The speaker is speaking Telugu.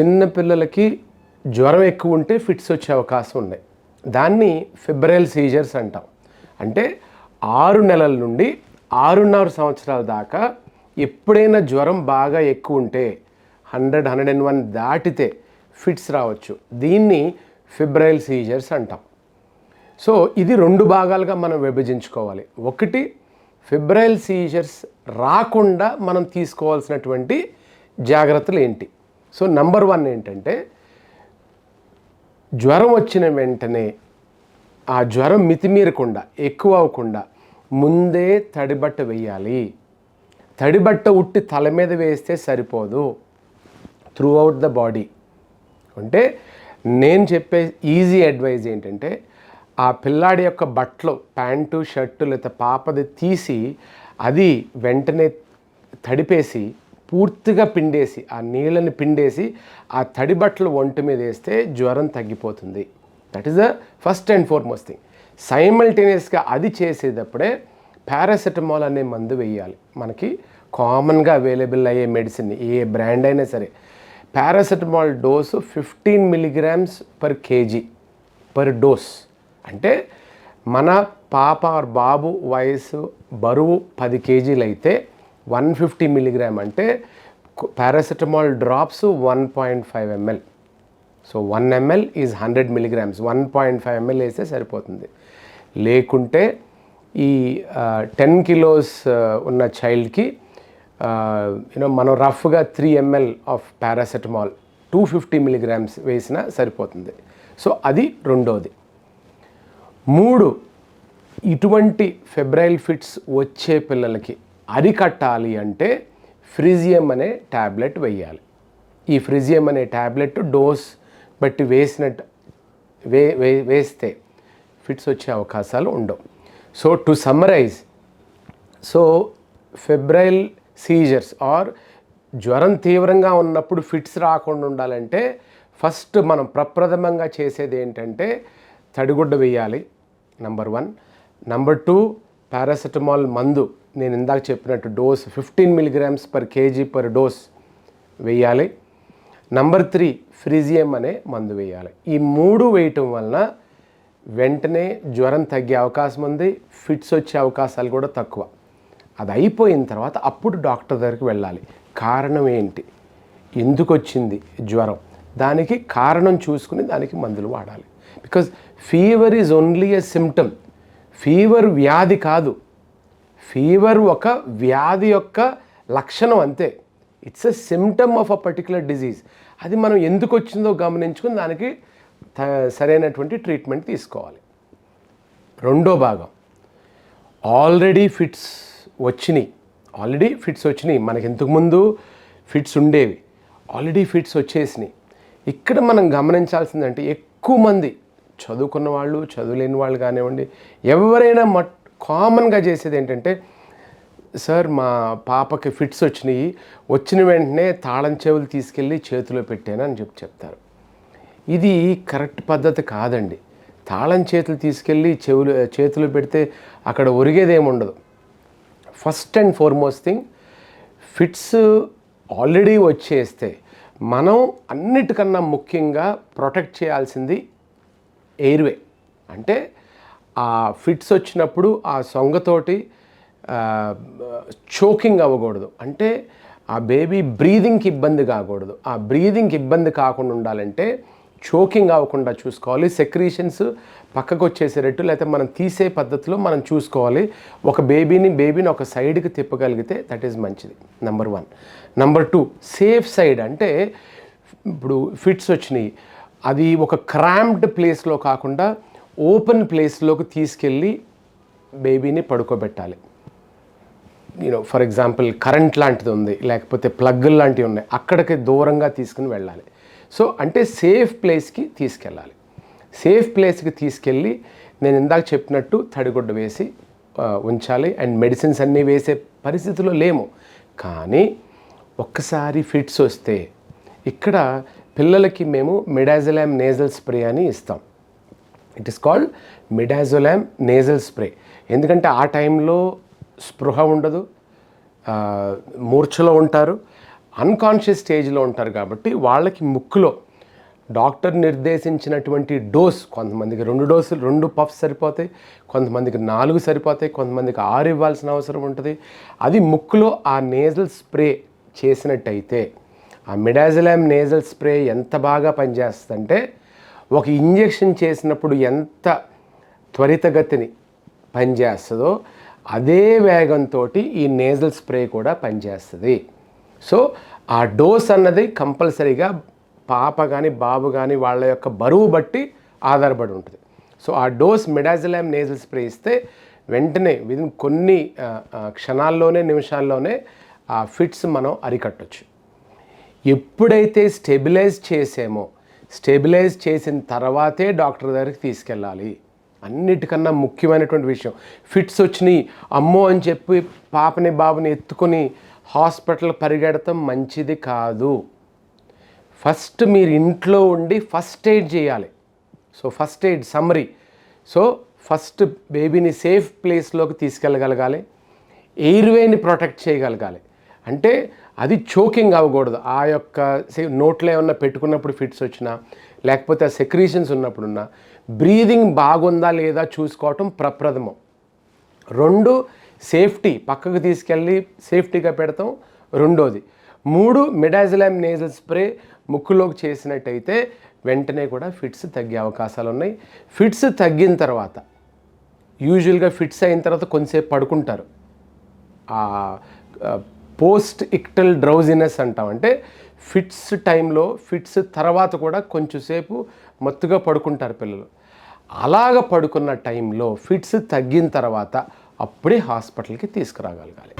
చిన్న పిల్లలకి జ్వరం ఎక్కువ ఉంటే ఫిట్స్ వచ్చే అవకాశం ఉన్నాయి. దాన్ని ఫిబ్రైల్ సీజర్స్ అంటాం. అంటే ఆరు నెలల నుండి ఆరున్నర సంవత్సరాల దాకా ఎప్పుడైనా జ్వరం బాగా ఎక్కువ ఉంటే హండ్రెడ్ హండ్రెడ్ అండ్ వన్ దాటితే ఫిట్స్ రావచ్చు. దీన్ని ఫిబ్రైల్ సీజర్స్ అంటాం. సో ఇది రెండు భాగాలుగా మనం విభజించుకోవాలి. ఒకటి ఫిబ్రైల్ సీజర్స్ రాకుండా మనం తీసుకోవాల్సినటువంటి జాగ్రత్తలు ఏంటి? సో నంబర్ వన్ ఏంటంటే జ్వరం వచ్చిన వెంటనే ఆ జ్వరం మితిమీరకుండా ఎక్కువ అవ్వకుండా ముందే తడిబట్ట వేయాలి. తడిబట్ట ఉట్టి తల మీద వేస్తే సరిపోదు. త్రూ అవుట్ ద బాడీ అంటే నేను చెప్పే ఈజీ అడ్వైజ్ ఏంటంటే ఆ పిల్లాడి యొక్క బట్టలు ప్యాంటు షర్టు లేదా పాపది తీసి అది వెంటనే తడిపేసి పూర్తిగా పిండేసి ఆ నీళ్ళని పిండేసి ఆ తడి బట్టలు ఒంటి మీద వేస్తే జ్వరం తగ్గిపోతుంది. That is the first and foremost thing సైమల్టేనియస్గా అది చేసేటప్పుడే పారాసెటమాల్ అనే మందు వేయాలి. మనకి కామన్గా అవైలబుల్ అయ్యే మెడిసిన్ ఏ బ్రాండ్ అయినా సరే. Paracetamol dose fifteen milligrams per kg per dose అంటే మన పాప ఆర్ బాబు వయసు బరువు పది కేజీలు అయితే వన్ ఫిఫ్టీ మిలీగ్రామ్ అంటే paracetamol drops one point five ml. So one ml is hundred milligrams one point five ml వేస్తే సరిపోతుంది. లేకుంటే ఈ టెన్ కిలోస్ ఉన్న చైల్డ్కి యూనో మనం రఫ్గా three ml of paracetamol two fifty milligrams వేసినా సరిపోతుంది. సో అది రెండోది. మూడు ఇటువంటి ఫెబ్రైల్ ఫిట్స్ వచ్చే పిల్లలకి అరికట్టాలి అంటే ఫ్రిజియం అనే ట్యాబ్లెట్ వేయాలి ఈ ఫ్రిజియం అనే ట్యాబ్లెట్ డోస్ బట్టి వేసినట్టు వే వే వేస్తే ఫిట్స్ వచ్చే అవకాశాలు ఉండవు. So to summarize so febrile seizures are జ్వరం తీవ్రంగా ఉన్నప్పుడు ఫిట్స్ రాకుండా ఉండాలంటే ఫస్ట్ మనం ప్రప్రథమంగా చేసేది ఏంటంటే తడిగుడ్డ వేయాలి number one. Number two paracetamol మందు నేను ఇందాక చెప్పినట్టు dose fifteen milligrams per kg per dose వేయాలి. నంబర్ త్రీ ఫ్రిజియం అనే మందు వేయాలి. ఈ మూడు వేయటం వలన వెంటనే జ్వరం తగ్గే అవకాశం ఉంది ఫిట్స్ వచ్చే అవకాశాలు కూడా తక్కువ. అది అయిపోయిన తర్వాత అప్పుడు డాక్టర్ దగ్గరికి వెళ్ళాలి. కారణం ఏంటి? ఎందుకు వచ్చింది జ్వరం? దానికి కారణం చూసుకుని దానికి మందులు వాడాలి. Because fever is only a symptom fever వ్యాధి కాదు. ఫీవర్ ఒక వ్యాధి యొక్క లక్షణం అంతే. It's a symptom of a particular disease అది మనం ఎందుకు వచ్చిందో గమనించుకుని దానికి త- సరైనటువంటి ట్రీట్మెంట్ తీసుకోవాలి. రెండో భాగం. ఆల్రెడీ ఫిట్స్ వచ్చినాయి. ఆల్రెడీ ఫిట్స్ వచ్చినాయి. మనకి ఇంతకుముందు ఫిట్స్ ఉండేవి. ఆల్రెడీ ఫిట్స్ వచ్చేసినాయి. ఇక్కడ మనం గమనించాల్సిందంటే ఎక్కువ మంది చదువుకున్న వాళ్ళు చదువులేని వాళ్ళు కానివ్వండి ఎవరైనా మట్ కామన్గా చేసేది ఏంటంటే సార్ మా పాపకి ఫిట్స్ వచ్చినాయి వచ్చిన వెంటనే తాళం చెవులు తీసుకెళ్ళి చేతిలో పెట్టాను అని చెప్పి చెప్తారు. ఇది కరెక్ట్ పద్ధతి కాదండి. తాళం చేతులు తీసుకెళ్ళి చెవులు చేతులు పెడితే అక్కడ ఒరిగేదేముండదు. First and foremost thing fits already వచ్చేస్తే మనం అన్నిటికన్నా ముఖ్యంగా ప్రొటెక్ట్ చేయాల్సింది ఎయిర్వే. అంటే ఆ ఫిట్స్ వచ్చినప్పుడు ఆ సొంగతోటి చోకింగ్ అవ్వకూడదు. అంటే ఆ బేబీ బ్రీదింగ్కి ఇబ్బంది కాకూడదు. ఆ బ్రీదింగ్కి ఇబ్బంది కాకుండా ఉండాలంటే చోకింగ్ అవ్వకుండా చూసుకోవాలి. సెక్రీషన్స్ పక్కకు వచ్చేసేటట్టు లేకపోతే మనం తీసే పద్ధతిలో మనం చూసుకోవాలి. ఒక బేబీని బేబీని ఒక సైడ్కి తిప్పగలిగితే దట్ ఈజ్ మంచిది. Number one number two safe side అంటే ఇప్పుడు ఫిట్స్ వచ్చినాయి. అది ఒక క్రాంప్డ్ ప్లేస్లో కాకుండా ఓపెన్ ప్లేస్లోకి తీసుకెళ్ళి బేబీని పడుకోబెట్టాలి. You know for example current లాంటిది ఉంది లేకపోతే ప్లగ్ లాంటివి ఉన్నాయి అక్కడికి దూరంగా తీసుకుని వెళ్ళాలి. సో అంటే సేఫ్ ప్లేస్కి తీసుకెళ్ళాలి. సేఫ్ ప్లేస్కి తీసుకెళ్ళి నేను ఇందాక చెప్పినట్టు తడిగుడ్డ వేసి ఉంచాలి. అండ్ మెడిసిన్స్ అన్నీ వేసే పరిస్థితిలో లేము. కానీ ఒక్కసారి ఫిట్స్ వస్తే ఇక్కడ పిల్లలకి మేము మిడాజలామ్ నేజల్ స్ప్రే అని ఇస్తాం. It is called midazolam nasal spray ఎందుకంటే ఆ టైంలో స్పృహ ఉండదు మూర్ఛలో ఉంటారు అన్కాన్షియస్ స్టేజ్లో ఉంటారు కాబట్టి వాళ్ళకి ముక్కులో డాక్టర్ నిర్దేశించినటువంటి డోస్ కొంతమందికి రెండు డోసులు రెండు పఫ్స్ సరిపోతాయి కొంతమందికి నాలుగు సరిపోతాయి కొంతమందికి ఆరు ఇవ్వాల్సిన అవసరం ఉంటుంది. అది ముక్కులో ఆ నేజల్ స్ప్రే చేసినట్టయితే ఆ మిడాజిలామ్ నేజల్ స్ప్రే ఎంత బాగా పనిచేస్తుందంటే ఒక ఇంజెక్షన్ చేసినప్పుడు ఎంత త్వరితగతిని పనిచేస్తుందో అదే వేగంతో ఈ నేజల్ స్ప్రే కూడా పనిచేస్తుంది. సో ఆ డోస్ అన్నది కంపల్సరీగా పాప కానీ బాబు కానీ వాళ్ళ యొక్క బరువు బట్టి ఆధారపడి ఉంటుంది. సో ఆ డోస్ మిడాజిలామ్ నేజల్ స్ప్రే ఇస్తే వెంటనే విదిన్ కొన్ని క్షణాల్లోనే నిమిషాల్లోనే ఆ ఫిట్స్ మనం అరికట్టొచ్చు. ఎప్పుడైతే స్టెబిలైజ్ చేసామో స్టెబిలైజ్ చేసిన తర్వాతే డాక్టర్ దగ్గరికి తీసుకెళ్ళాలి. అన్నిటికన్నా ముఖ్యమైనటువంటి విషయం. ఫిట్స్ వచ్చినాయి అమ్మో అని చెప్పి పాపని బాబుని ఎత్తుకొని హాస్పిటల్ పరిగెడతాం మంచిది కాదు. ఫస్ట్ మీరు ఇంట్లో ఉండి ఫస్ట్ ఎయిడ్ చేయాలి. So first aid summary. So first బేబీని సేఫ్ ప్లేస్లోకి తీసుకెళ్ళగలగాలి. ఎయిర్వేని ప్రొటెక్ట్ చేయగలగాలి. అంటే అది చోకింగ్ అవ్వకూడదు. ఆ యొక్క నోట్లో ఏమన్నా పెట్టుకున్నప్పుడు ఫిట్స్ వచ్చినా లేకపోతే ఆ సెక్రీషన్స్ ఉన్నప్పుడున్నా బ్రీదింగ్ బాగుందా లేదా చూసుకోవటం ప్రప్రథమం. రెండు సేఫ్టీ పక్కకు తీసుకెళ్ళి సేఫ్టీగా పెడతాం. రెండోది మూడు మిడాజిలామ్ నేజల్ స్ప్రే ముక్కులోకి చేసినట్టయితే వెంటనే కూడా ఫిట్స్ తగ్గే అవకాశాలు ఉన్నాయి. ఫిట్స్ తగ్గిన తర్వాత యూజువల్గా ఫిట్స్ అయిన తర్వాత కొంతసేపు పడుకుంటారు. పోస్ట్ ఇక్టల్ డ్రౌజినెస్ అంటాం. అంటే ఫిట్స్ టైంలో ఫిట్స్ తర్వాత కూడా కొంచెంసేపు మత్తుగా పడుకుంటారు పిల్లలు. అలాగ పడుకున్న టైంలో ఫిట్స్ తగ్గిన తర్వాత అప్పుడే హాస్పిటల్కి తీసుకురాగలగాలి.